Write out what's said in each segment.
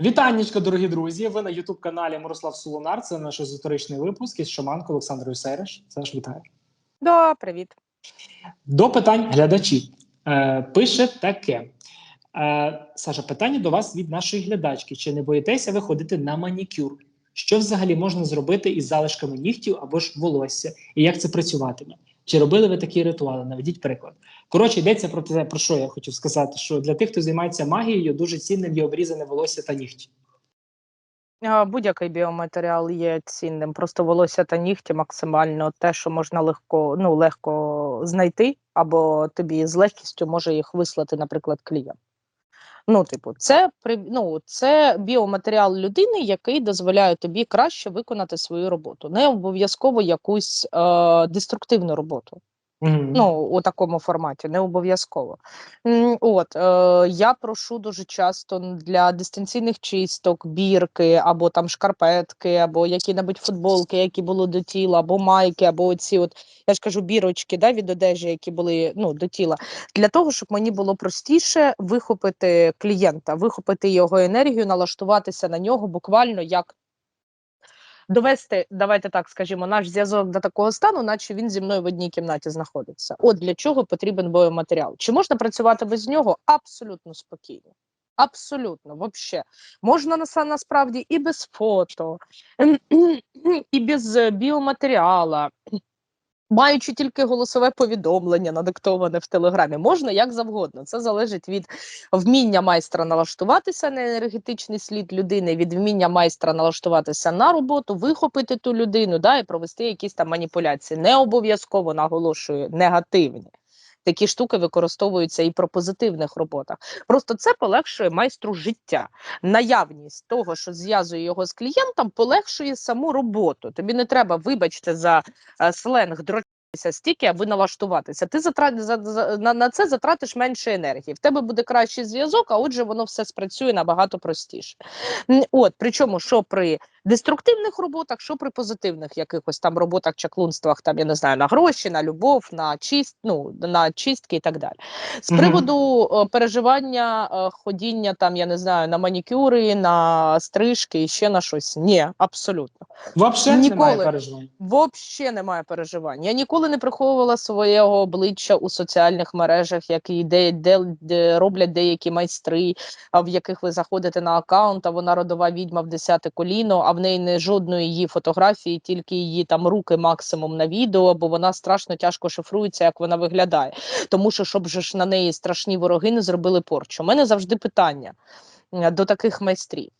Вітаннячко, дорогі друзі! Ви на Ютуб каналі Мирослав Солонар. Це наш езотеричний випуск із шаманкою Олександрою Сереш. Саш, вітаю. Да, привіт. До питань глядачів. Е, пише таке. Е, Саша, питання до вас від нашої глядачки: чи не боїтеся ви ходити на манікюр? Що взагалі можна зробити із залишками нігтів або ж волосся? І як це працюватиме? Чи робили ви такі ритуали? Наведіть приклад. Коротше, йдеться про те, про що я хотів сказати: що для тих, хто займається магією, дуже цінним є обрізане волосся та нігті. Будь-який біоматеріал є цінним. Просто волосся та нігті максимально те, що можна легко, ну, легко знайти, або тобі з легкістю може їх вислати, наприклад, клієнт. Ну, типу, це ну, це біоматеріал людини, який дозволяє тобі краще виконати свою роботу, не обов'язково якусь е, деструктивну роботу. Мгм. Ну, у такому форматі, не обов'язково. От, е, я прошу дуже часто для дистанційних чисток, бірки, або там шкарпетки, або які-небудь футболки, які були до тіла, або майки, або оці, от, я ж кажу, бірочки да, від одежі, які були ну, до тіла, для того, щоб мені було простіше вихопити клієнта, вихопити його енергію, налаштуватися на нього буквально як довести, давайте так скажімо, наш зв'язок до такого стану, наче він зі мною в одній кімнаті знаходиться. От для чого потрібен біоматеріал. Чи можна працювати без нього? Абсолютно спокійно. Абсолютно, вообще. Можна наса- насправді і без фото, і без е, біоматеріала, маючи тільки голосове повідомлення, надиктоване в телеграмі, можна як завгодно. Це залежить від вміння майстра налаштуватися на енергетичний слід людини, від вміння майстра налаштуватися на роботу, вихопити ту людину, да, і провести якісь там маніпуляції. Не обов'язково наголошую негативні. Такі штуки використовуються і про позитивних роботах. Просто це полегшує майстру життя. Наявність того, що зв'язує його з клієнтом, полегшує саму роботу. Тобі не треба, вибачте, за е, сленг дротитися стільки, аби налаштуватися. Ти затра... за... за... на... на це затратиш менше енергії. В тебе буде кращий зв'язок, а отже, воно все спрацює набагато простіше. От причому, що при деструктивних роботах, що при позитивних якихось там роботах, чаклунствах, там я не знаю, на гроші, на любов, на чист, ну на чистки і так далі. З приводу е, переживання, е, ходіння там, я не знаю, на манікюри, на стрижки і ще на щось. Ні, абсолютно. Вообще Ніколи. немає переживань. Взагалі немає переживань. Я ніколи не приховувала свого обличчя у соціальних мережах, які де, де, де роблять деякі майстри, в яких ви заходите на аккаунт, а вона родова відьма в десяте коліно, а в неї не жодної її фотографії, тільки її там руки максимум на відео, бо вона страшно тяжко шифрується, як вона виглядає. Тому що, щоб же ж на неї страшні вороги не зробили порчу. У мене завжди питання до таких майстрів.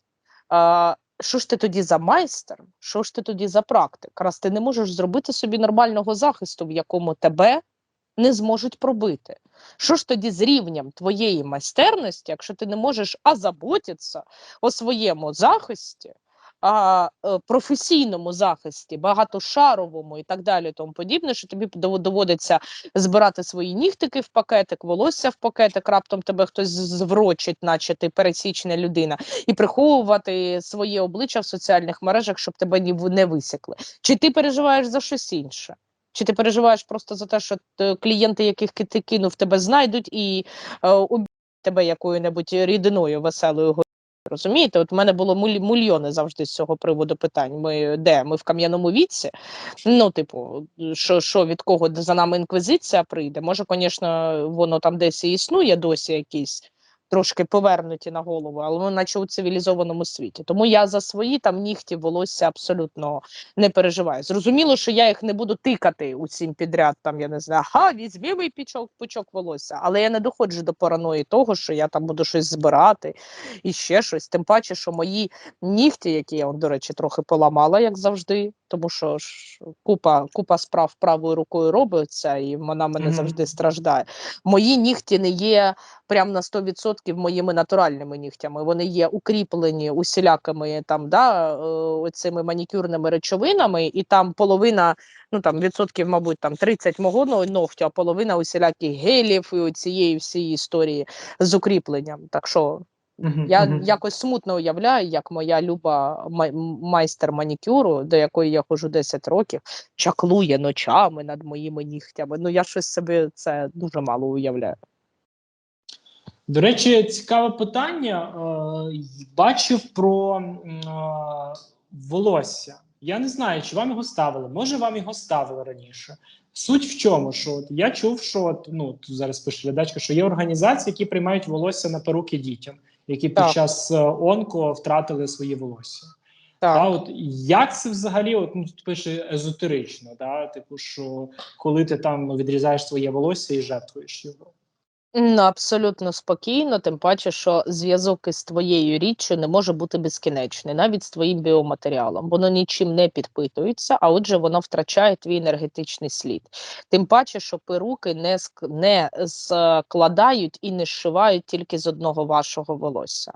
Що ж ти тоді за майстер? Що ж ти тоді за практик? Раз ти не можеш зробити собі нормального захисту, в якому тебе не зможуть пробити. Що ж тоді з рівнем твоєї майстерності, якщо ти не можеш озаботитися о своєму захисті, а, е, професійному захисті, багатошаровому і так далі, тому подібне, що тобі доводиться збирати свої нігтики в пакетик, волосся в пакетик, раптом тебе хтось зврочить, наче ти пересічна людина, і приховувати своє обличчя в соціальних мережах, щоб тебе ні не висікли. Чи ти переживаєш за щось інше? Чи ти переживаєш просто за те, що клієнти, яких ки- ти кинув, тебе знайдуть і е, тебе якою-небудь рідиною веселою Розумієте, от в мене було мульйони завжди з цього приводу питань. Ми де? Ми в кам'яному віці. Ну, типу, що, що від кого за нами інквізиція прийде? Може, звісно, воно там десь і існує досі якісь трошки повернуті на голову, але ми наче у цивілізованому світі. Тому я за свої там нігті волосся абсолютно не переживаю. Зрозуміло, що я їх не буду тикати усім підряд. Там я не знаю, ха, візьми мій пічок, пучок волосся. Але я не доходжу до параної того, що я там буду щось збирати і ще щось. Тим паче, що мої нігті, які я, до речі, трохи поламала, як завжди, тому що ж купа, купа справ правою рукою робиться, і вона мене Мгм. завжди страждає. Мої нігті не є прям на 100% моїми натуральними нігтями. Вони є укріплені усілякими там, да, е, оцими манікюрними речовинами, і там половина, ну там відсотків, мабуть, там 30 мого но- ногтю, а половина усіляких гелів і цієї всієї історії з укріпленням. Так що Мгм, я мгм. якось смутно уявляю, як моя люба май- майстер манікюру, до якої я ходжу 10 років, чаклує ночами над моїми нігтями. Ну я щось собі це дуже мало уявляю. До речі, цікаве питання. Е, Бачив про е, волосся. Я не знаю, чи вам його ставили. Може, вам його ставили раніше. Суть в чому? Що от я чув, що от, ну тут зараз пише глядачка, що є організації, які приймають волосся на перуки дітям, які під Так. час е, онко втратили свої волосся. Так. А от як це взагалі, от ну тут пише езотерично, да? типу, що коли ти там ну, відрізаєш своє волосся і жертвуєш його. Ну, абсолютно спокійно, тим паче, що зв'язок із твоєю річчю не може бути безкінечний, навіть з твоїм біоматеріалом. Воно нічим не підпитується, а отже, воно втрачає твій енергетичний слід. Тим паче, що перуки не, не складають і не зшивають тільки з одного вашого волосся.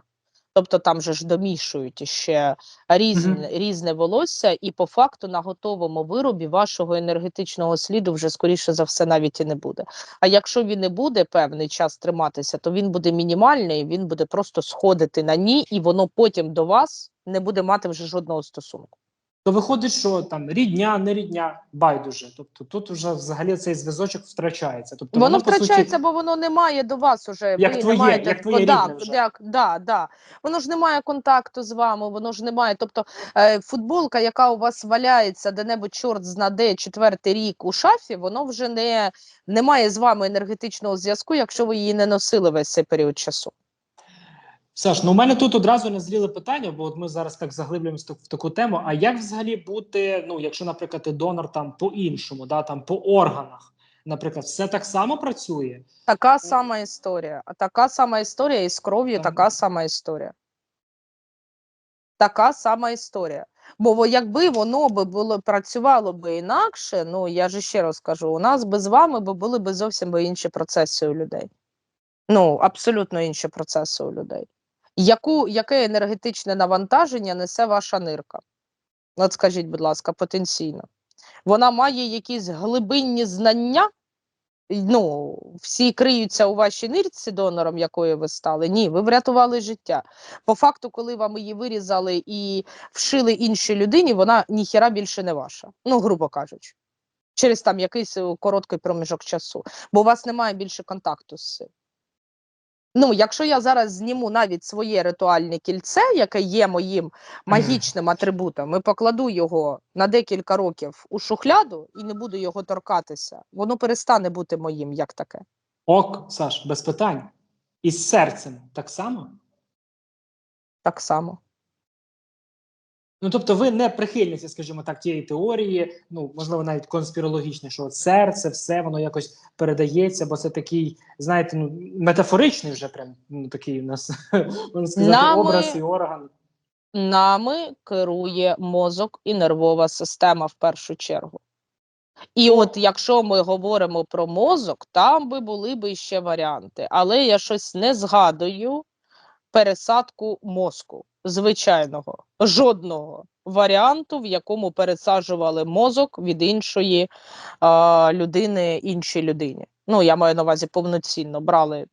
Тобто там же ж домішують ще різне, Мгм. різне волосся, і по факту на готовому виробі вашого енергетичного сліду вже скоріше за все навіть і не буде. А якщо він не буде певний час триматися, то він буде мінімальний, він буде просто сходити на ній, і воно потім до вас не буде мати вже жодного стосунку. То виходить, що там рідня, не рідня, байдуже. Тобто тут вже взагалі цей зв'язочок втрачається. Тобто воно по втрачається, суті, бо воно не має до вас уже. Як ви твоє, не маєте, як твоє да, рідне вже. як- да, да. Воно ж не має контакту з вами, воно ж не має. Тобто е, футболка, яка у вас валяється де-небудь чорт знаде четвертий рік у шафі, воно вже не, не має з вами енергетичного зв'язку, якщо ви її не носили весь цей період часу. Саш, ну у мене тут одразу назріли питання, бо от ми зараз так заглиблюємося в таку тему. А як взагалі бути, ну якщо, наприклад, ти донор там по-іншому, да, там по органах, наприклад, все так само працює? Така сама історія. Така сама історія і з кров'ю Так. така сама історія. Така сама історія. Бо якби воно би було працювало би інакше, ну я ж ще раз кажу, у нас би з вами би були би зовсім би інші процеси у людей. Ну, абсолютно інші процеси у людей. Яку, яке енергетичне навантаження несе ваша нирка? От скажіть, будь ласка, потенційно. Вона має якісь глибинні знання, ну, всі криються у вашій нирці донором, якою ви стали. Ні, ви врятували життя. По факту, коли вам її вирізали і вшили іншій людині, вона ніхіра більше не ваша. Ну, грубо кажучи, через там якийсь е, короткий проміжок часу, бо у вас немає більше контакту з цим. Ну, якщо я зараз зніму навіть своє ритуальне кільце, яке є моїм магічним атрибутом, і покладу його на декілька років у шухляду і не буду його торкатися, воно перестане бути моїм як таке. Ок, Саш, без питань. І з серцем так само? Так само. Ну, тобто, ви не прихильниці, скажімо так, тієї теорії, ну можливо, навіть конспірологічної, що от серце, все воно якось передається, бо це такий, знаєте, ну метафоричний вже прям ну такий у нас можна сказати, Нами- образ і орган. Нами керує мозок і нервова система в першу чергу. І от якщо ми говоримо про мозок, там би були б ще варіанти. Але я щось не згадую пересадку мозку звичайного, жодного варіанту, в якому пересаджували мозок від іншої а, людини іншій людині. Ну, я маю на увазі повноцінно брали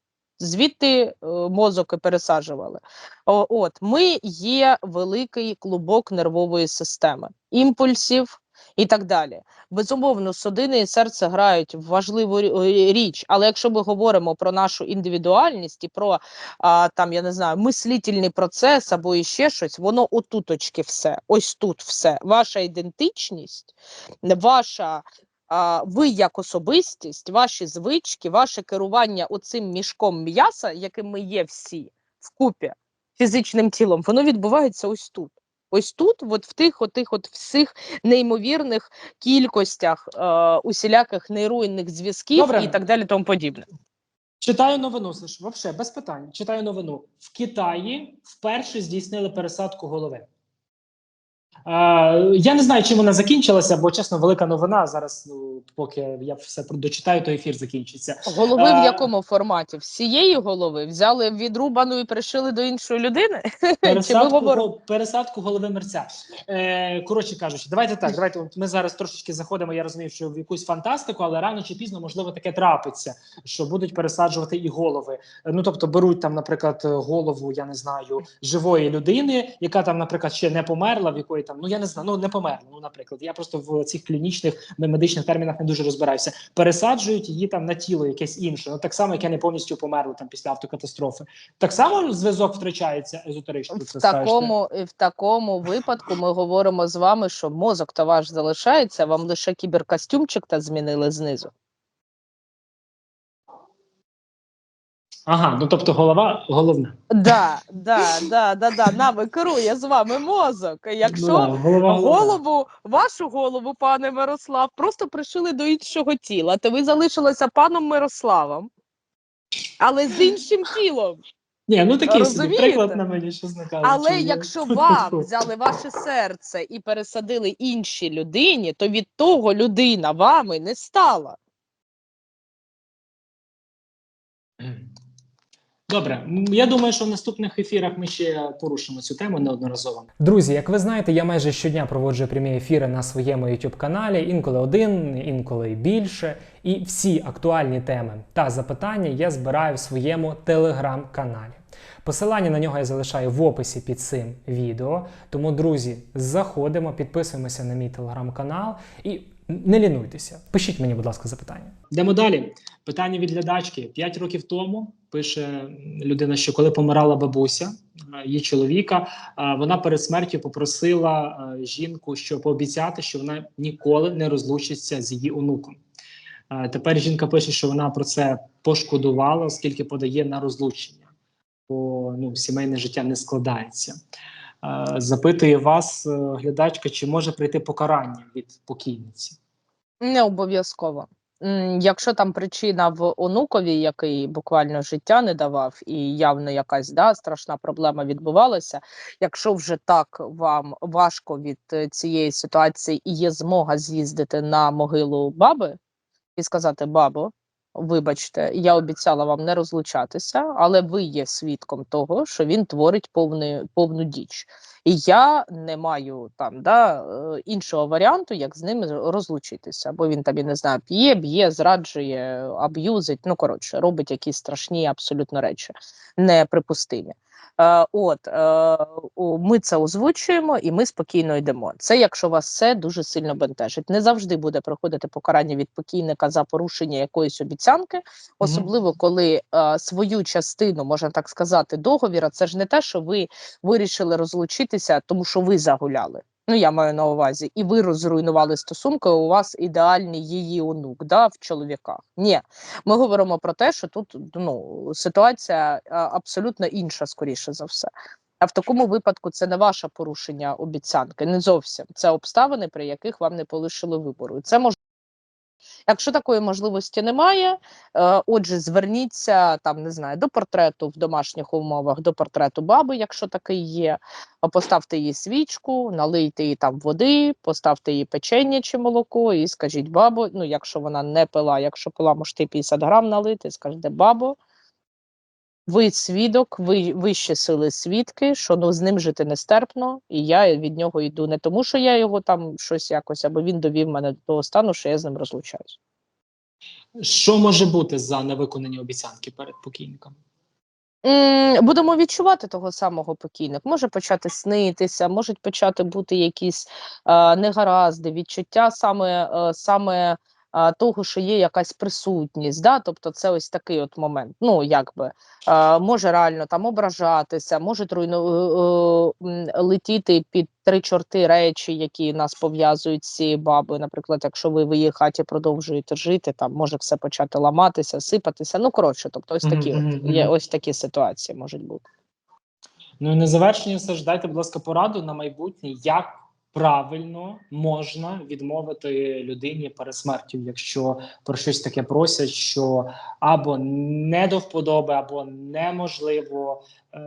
звідти е, мозок і пересаджували. От ми є великий клубок нервової системи, імпульсів і так далі. Безумовно, судини і серце грають важливу е, річ, але якщо ми говоримо про нашу індивідуальність і про а, там, я не знаю, мислительний процес або іще щось, воно отуточки все, ось тут все. Ваша ідентичність, ваша ви як особистість, ваші звички, ваше керування оцим мішком м'яса, яким ми є всі вкупі фізичним тілом, воно відбувається ось тут. Ось тут, от в тих, отих, от всіх неймовірних кількостях е, усіляких нейруйних зв'язків Добре. і так далі, тому подібне. Читаю новину, Саш, вообще без питань. Читаю новину. В Китаї вперше здійснили пересадку голови. Е, я не знаю, чим вона закінчилася, бо чесно, велика новина. Зараз, ну, поки я все дочитаю, то ефір закінчиться. Голови А- в якому форматі? Всієї голови взяли відрубану і пришили до іншої людини? Пересадку, пересадку голови мерця. Е, коротше кажучи, давайте так. Давайте ми зараз трошечки заходимо. Я розумію, що в якусь фантастику, але рано чи пізно можливо таке трапиться, що будуть пересаджувати і голови. Е, Ну тобто беруть там, наприклад, голову, я не знаю, живої людини, яка там, наприклад, ще не померла, в якої там там, ну я не знаю, ну не померла. Ну, наприклад, я просто в цих клінічних медичних термінах не дуже розбираюся. Пересаджують її там на тіло якесь інше. Ну так само, як я не повністю померла там після автокатастрофи. Так само зв'язок втрачається езотерично. В такому, в такому випадку ми говоримо з вами, що мозок то ваш залишається, вам лише кіберкостюмчик та змінили знизу. Ага, ну тобто голова головна. Да, да, да, да, да. Нами керує з вами мозок. Якщо Ну, да, голова, голова. голову, вашу голову, пане Мирослав, просто пришили до іншого тіла, то ви залишилися паном Мирославом, але з іншим тілом. Ні, ну такий собі приклад на мені, чесно кажучи. Але Я- якщо вам взяли ваше серце і пересадили іншій людині, то від того людина вами не стала. Добре, я думаю, що в наступних ефірах ми ще порушимо цю тему неодноразово. Друзі, як ви знаєте, я майже щодня проводжу прямі ефіри на своєму YouTube каналі, інколи один, інколи більше. І всі актуальні теми та запитання я збираю в своєму телеграм-каналі. Посилання на нього я залишаю в описі під цим відео. Тому, друзі, заходимо, підписуємося на мій телеграм-канал і не лінуйтеся. Пишіть мені, будь ласка, запитання. Йдемо далі. Питання від глядачки. П'ять років тому пише людина, що коли помирала бабуся е, її чоловіка, е, вона перед смертю попросила е, жінку, що пообіцяти, що вона ніколи не розлучиться з її онуком. Тепер жінка пише, що вона про це пошкодувала, оскільки подає на розлучення, бо ну, сімейне життя не складається. Е, Запитує вас, е, глядачка, чи може прийти покарання від покійниці? Не обов'язково. Якщо там причина в онукові, який буквально життя не давав, і явно якась да, страшна проблема відбувалася. Якщо вже так вам важко від е, цієї ситуації і є змога з'їздити на могилу баби і сказати: бабо, вибачте, я обіцяла вам не розлучатися, але ви є свідком того, що він творить повну, повну діч. І я не маю там да, е, іншого варіанту, як з ним розлучитися. Бо він там, я не знаю, п'є, б'є, зраджує, аб'юзить. Ну коротше, робить якісь страшні абсолютно речі, неприпустимі. Е, от е, ми це озвучуємо і ми спокійно йдемо. Це якщо вас це дуже сильно бентежить. Не завжди буде проходити покарання від покійника за порушення якоїсь обіцянки, особливо коли е, свою частину, можна так сказати, договіра. Це ж не те, що ви вирішили розлучитися, тому що ви загуляли. Ну, я маю на увазі, і ви розруйнували стосунки. У вас ідеальний її онук, да, в чоловіках. Ні, ми говоримо про те, що тут ну ситуація абсолютно інша, скоріше за все. А в такому випадку це не ваше порушення обіцянки, не зовсім це обставини, при яких вам не полишили вибору. Це може. Якщо такої можливості немає, е, отже, зверніться там, не знаю, до портрету в домашніх умовах, до портрету баби, якщо такий є. Поставте їй свічку, налийте їй там води, поставте їй печення чи молоко, і скажіть бабу, ну якщо вона не пила, якщо пила, можете 50 грам налити, скажете бабо. Ви свідок, ви вищі сили свідки, що ну з ним жити нестерпно, і я від нього йду не тому, що я його там щось якось, або він довів мене до того стану, що я з ним розлучаюсь. Що може бути за невиконані обіцянки перед покійником? Будемо відчувати того самого покійник. Може почати снитися, можуть почати бути якісь е, негаразди, відчуття саме, е, саме того, що є якась присутність. Да? Тобто це ось такий от момент. Ну, якби може реально там ображатися, можуть руйну, е, е, летіти під три чорти речі, які нас пов'язують з цією бабою. Наприклад, якщо ви в її хаті продовжуєте жити, там може все почати ламатися, сипатися. Ну коротше, тобто, ось такі Мгм, от є ось такі ситуації можуть бути. Ну і на завершення все ж дайте, будь ласка, пораду на майбутнє, як правильно можна відмовити людині перед смертю, якщо про щось таке просять, що або не до вподоби, або неможливо е,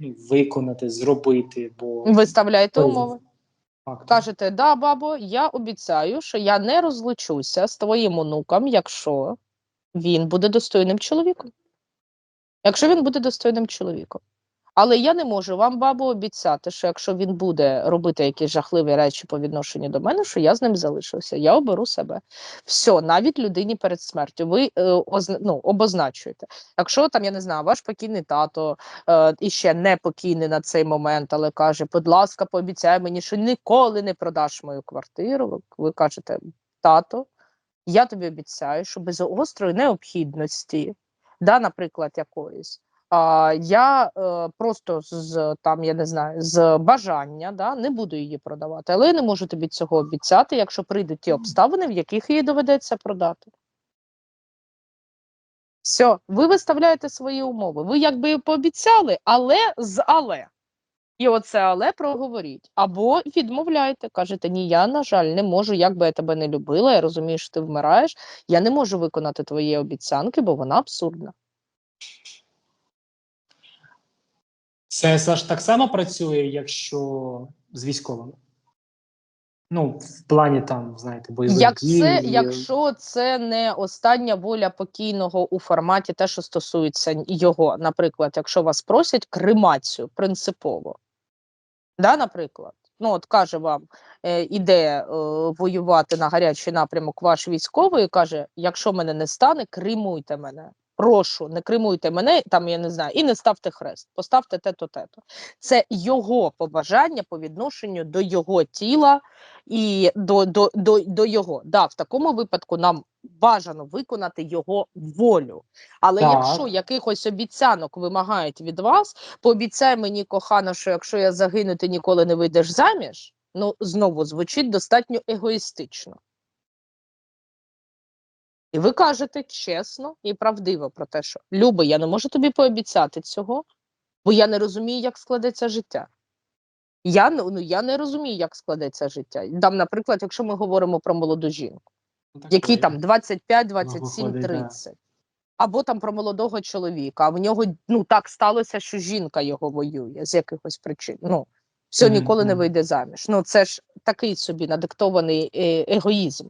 ну, виконати, зробити, бо Виставляйте умови. факт. Кажете, да, бабо, я обіцяю, що я не розлучуся з твоїм онуком, якщо він буде достойним чоловіком. Якщо він буде достойним чоловіком. Але я не можу вам, бабу, обіцяти, що якщо він буде робити якісь жахливі речі по відношенню до мене, що я з ним залишуся. Я оберу себе. Все, навіть людині перед смертю. Ви е, озна- ну, обозначуєте. Якщо там, я не знаю, ваш покійний тато е, і ще не покійний на цей момент, але каже: будь ласка, пообіцяй мені, що ніколи не продаш мою квартиру. Ви, ви кажете, тато, я тобі обіцяю, що без гострої необхідності, да, наприклад, якоїсь. А, я е, просто з там, я не знаю, з бажання да, не буду її продавати, але я не можу тобі цього обіцяти, якщо прийдуть ті обставини, в яких її доведеться продати. Все, ви виставляєте свої умови. Ви якби пообіцяли, але з але. І оце але проговоріть. Або відмовляєте, кажете, ні, я, на жаль, не можу, як би я тебе не любила, я розумію, що ти вмираєш, я не можу виконати твої обіцянки, бо вона абсурдна. Саш так само працює, якщо з військовими. Ну, в плані там, знаєте, бойових Як дій. це, якщо це не остання воля покійного у форматі те, що стосується його, наприклад, якщо вас просять кремацію принципово, да, наприклад, ну от каже вам, е, іде е, воювати на гарячий напрямок ваш військовий, і каже: якщо мене не стане, кремуйте мене. Прошу, не кремуйте мене, там я не знаю, і не ставте хрест, поставте те-то, те-то. Це його побажання по відношенню до його тіла і до, до, до, до його. Да, в такому випадку нам бажано виконати його волю. Але Так. якщо якихось обіцянок вимагають від вас, пообіцяй мені, кохана, що якщо я загину, ти ніколи не вийдеш заміж. Ну, знову звучить достатньо егоїстично. І ви кажете чесно і правдиво про те, що Люба, я не можу тобі пообіцяти цього, бо я не розумію, як складеться життя. Я, не- ну, я не розумію, як складеться життя. Там, наприклад, якщо ми говоримо про молоду жінку, Ну, так які ой. там 25, 27, 30. Або там про молодого чоловіка, а в нього ну так сталося, що жінка його воює з якихось причин. Ну, все ніколи не вийде заміж. Ну, це ж такий собі надиктований е, егоїзм.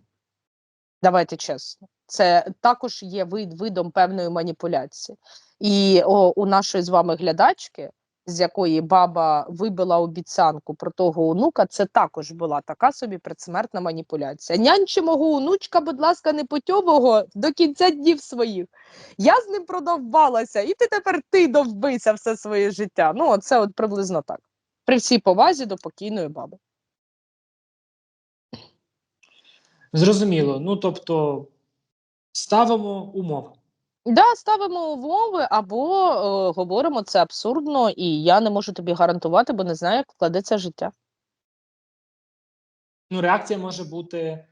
Давайте чесно. Це також є вид, видом певної маніпуляції. І о, у нашої з вами глядачки, з якої баба вибила обіцянку про того онука, це також була така собі предсмертна маніпуляція. Нянчи мого онучка, будь ласка, непутьового до кінця днів своїх. Я з ним продовбалася, і ти тепер ти довбися все своє життя. Ну, це от приблизно так. При всій повазі до покійної баби. Зрозуміло. Ну, тобто, ставимо умови. Да, ставимо умови або е, говоримо це абсурдно, і я не можу тобі гарантувати, бо не знаю, як вкладеться життя. Ну, реакція може бути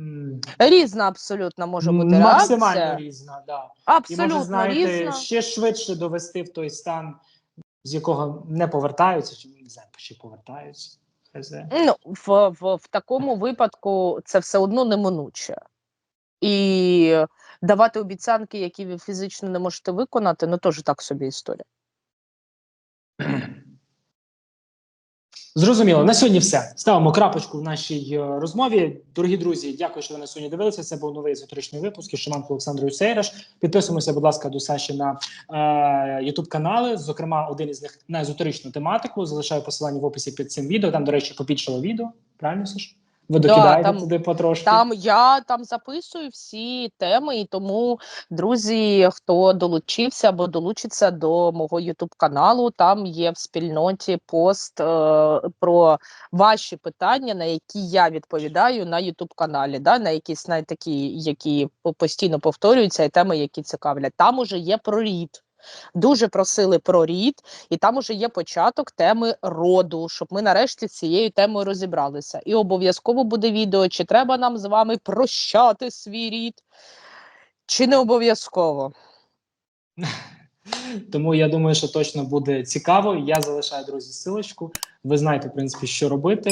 м, Різна абсолютно може бути максимально реакція. різна. Да. І Абсолютно може, знаєте, різна. ще швидше довести в той стан, з якого не повертаються, чи не знаю, чи повертаються. Хз. Ну, в, в, в такому випадку це все одно неминуче. І давати обіцянки, які ви фізично не можете виконати, ну теж так собі історія. Зрозуміло. На сьогодні все. Ставимо крапочку в нашій е, розмові. Дорогі друзі, дякую, що ви на сьогодні дивилися. Це був новий езотеричний випуск із Шаманкою Олександрою Сейраш. Підписуємося, будь ласка, до Саші на е, Ютуб канали. Зокрема, один із них на езотеричну тематику. Залишаю посилання в описі під цим відео. Там, до речі, побільшало відео. Правильно, Саш? Ви Да, там- туди потрошки. Там я там записую всі теми, і тому, друзі, хто долучився або долучиться до мого Ютуб каналу, там є в спільноті пост е, про ваші питання, на які я відповідаю на Ютуб каналі, да, на якісь на такі, які постійно повторюються, і теми, які цікавлять. Там уже є про рід. Дуже просили про рід, і там уже є початок теми роду, щоб ми нарешті цією темою розібралися. І обов'язково буде відео, чи треба нам з вами прощати свій рід, чи не обов'язково. Тому я думаю, що точно буде цікаво. Я залишаю друзі силочку. Ви знаєте, в принципі, що робити.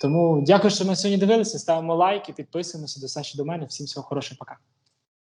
Тому дякую, що ми сьогодні дивилися. Ставимо лайки, підписуємося до Саші до мене. Всім всього хорошого, пока.